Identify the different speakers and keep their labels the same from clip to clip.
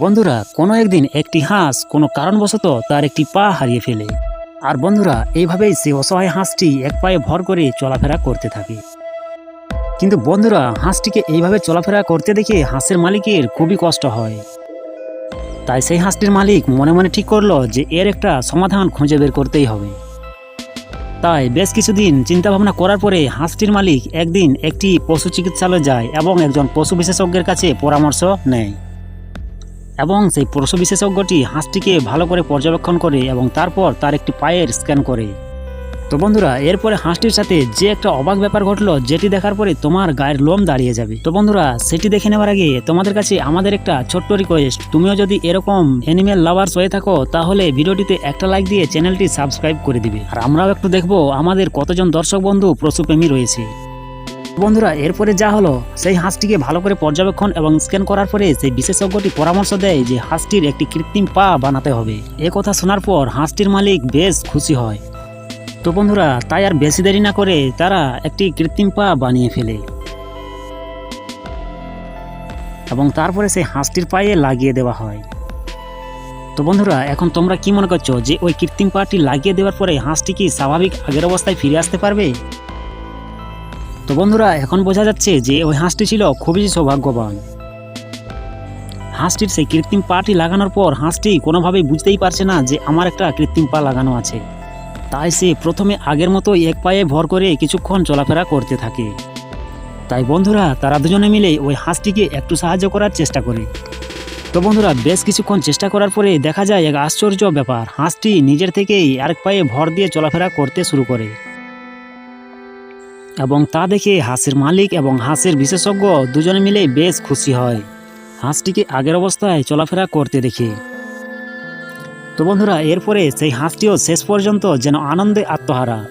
Speaker 1: বন্ধুরা, কোনো একদিন একটি হাঁস কোনো কারণবশত তার একটি পা হারিয়ে ফেলে। আর বন্ধুরা, এইভাবেই সে অসহায় হাঁসটি এক পায়ে ভর করে চলাফেরা করতে থাকে। কিন্তু বন্ধুরা, হাঁসটিকে এইভাবে চলাফেরা করতে দেখে হাঁসের মালিকের খুবই কষ্ট হয়। তাই সেই হাঁসটির মালিক মনে মনে ঠিক করল যে এর একটা সমাধান খুঁজে বের করতেই হবে। তাই বেশ কিছুদিন চিন্তা ভাবনা করার পরে হাঁসটির মালিক একদিন একটি পশু চিকিৎসালয়ে যায় এবং একজন পশু বিশেষজ্ঞের কাছে পরামর্শ নেয়। এবং সেই পশু বিশেষজ্ঞটি হাঁসটিকে ভালো করে পর্যবেক্ষণ করে এবং তারপর তার একটি পায়ের স্ক্যান করে। তো বন্ধুরা, এরপরে হাঁসটির সাথে যে একটা অবাক ব্যাপার ঘটলো, যেটি দেখার পরে তোমার গায়ের লোম দাঁড়িয়ে যাবে। তো বন্ধুরা, সেটি দেখে নেওয়ার আগে তোমাদের কাছে আমাদের একটা ছোট্ট রিকোয়েস্ট তুমিও যদি এরকম অ্যানিমেল লাভার্স হয়ে থাকো, তাহলে ভিডিওটিতে একটা লাইক দিয়ে চ্যানেলটি সাবস্ক্রাইব করে দিবে। আর আমরাও একটু দেখব আমাদের কতজন দর্শক বন্ধু পশুপ্রেমী রয়েছে। বন্ধুরা, এরপরে যা হলো, সেই হাঁসটিকে ভালো করে পর্যবেক্ষণ এবং স্ক্যান করার পরে সেই বিশেষজ্ঞটি পরামর্শ দেয় যে হাঁসটির একটি কৃত্রিম পা বানাতে হবে। এ কথা শোনার পর হাঁসটির মালিক বেশ খুশি হয়। তো বন্ধুরা, তাই আর বেশি দেরি না করে তারা একটি কৃত্রিম পা বানিয়ে ফেলে। এবং তারপরে সেই হাঁসটির পায়ে লাগিয়ে দেওয়া হয়। তো বন্ধুরা, এখন তোমরা কি মনে করছ যে ওই কৃত্রিম পাটি লাগিয়ে দেওয়ার পরে হাঁসটি কি স্বাভাবিক আগের অবস্থায় ফিরে আসতে পারবে? তো বন্ধুরা, এখন বোঝা যাচ্ছে যে ওই হাঁসটি ছিল খুবই সৌভাগ্যবান। হাঁসটির সেই কৃত্রিম পাটি লাগানোর পর হাঁসটি কোনোভাবেই বুঝতেই পারছে না যে আমার একটা কৃত্রিম পা লাগানো আছে। তাই সে প্রথমে আগের মতো এক পায়ে ভর করে কিছুক্ষণ চলাফেরা করতে থাকে। তাই বন্ধুরা, তারা দুজনে মিলে ওই হাঁসটিকে একটু সাহায্য করার চেষ্টা করে। তো বন্ধুরা, বেশ কিছুক্ষণ চেষ্টা করার পরে দেখা যায় এক আশ্চর্য ব্যাপার, হাঁসটি নিজের থেকেই আরেক পায়ে ভর দিয়ে চলাফেরা করতে শুরু করে। এবং তা দেখে হাঁসের মালিক এবং হাঁসের বিশেষজ্ঞ দুজনে মিলে বেশ খুশি হয়। হাঁসটিকে আগের অবস্থায় চলাফেরা করতে দেখে। তো বন্ধুরা, এরপরে সেই হাঁসটিও শেষ পর্যন্ত যেন আনন্দে আত্মহারা।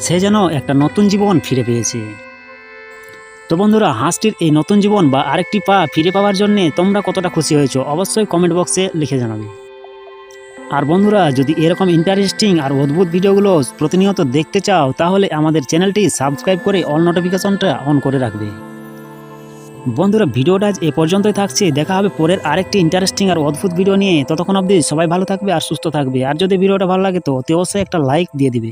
Speaker 1: সে যেন একটা নতুন জীবন ফিরে পেয়েছে। তো বন্ধুরা, হাঁসটির এই নতুন জীবন বা আরেকটি পা ফিরে পাওয়ার জন্যে তোমরা কতটা খুশি হয়েছো অবশ্যই কমেন্ট বক্সে লিখে জানাবে। আর বন্ধুরা, যদি এরকম ইন্টারেস্টিং আর অদ্ভুত ভিডিওগুলো প্রতিনিয়ত দেখতে চাও, তাহলে আমাদের চ্যানেলটি সাবস্ক্রাইব করে অল নোটিফিকেশনটা অন করে রাখবে। বন্ধুরা, ভিডিওটা আজ এ পর্যন্তই থাকছে। দেখা হবে পরের আরেকটি ইন্টারেস্টিং আর অদ্ভুত ভিডিও নিয়ে। ততক্ষণ অবধি সবাই ভালো থাকবে আর সুস্থ থাকবে। আর যদি ভিডিওটা ভালো লাগে তো অতি অবশ্যই একটা লাইক দিয়ে দিবে।